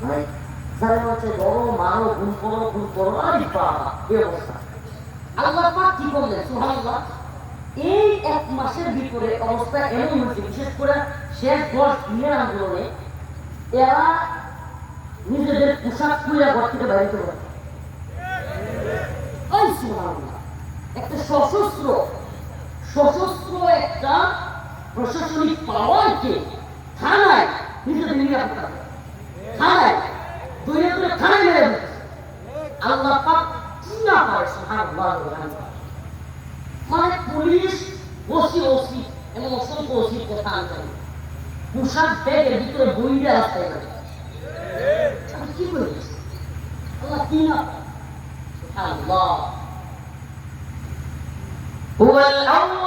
মানে যারা হচ্ছে বড় মারো ভুল করো ভুল করো আরে বাবা এই অবস্থা। আল্লাহ পাক কি করলেন? সুবহানাল্লাহ। এই এক মাসের ভিতরে অবস্থা এমন হয়েছে, বিশেষ করে শেষ দশ দিনের আন্দোলনে, এরা নিজেদের পোশাক খুলে ঘর থেকে। ওই সুবহানাল্লাহ। একটা সশস্ত্র সশস্ত্র একটা প্রশাসনিক পাওয়ারকে থানায় নিজেদের নিরাপত্তা দেয়। থানায় দুনিয়া করে থানায় মেরে ফেলেছে। আল্লাহ পাক কি না পারে সুবহানাল্লাহ মানে পুলিশ ওসি ওসি এবং অসংখ্য ওসির কথা আনতেন পোশাক ব্যাগের ভিতরে বইটা রাস্তায় গেছে আমি কি করে গেছি? আল্লাহ কি না পারে? সুবহানাল্লাহ هو الأول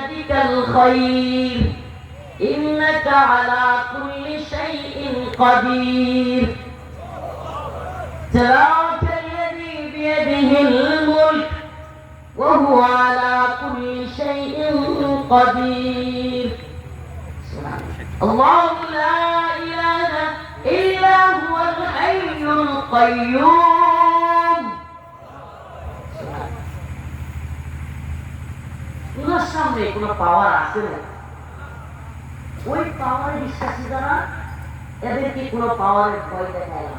بيدك الخير. إنك على كل شيء قدير. تبارك الذي بيده الملك وهو على كل شيء قدير. الله لا إله إلا هو الحي القيوم. সামনে কোনো পাওয়ার আছে না। ওই পাওয়ারে বিশ্বাসী যারা, এদেরকে কোনো পাওয়ারের ভয় দেখায় না।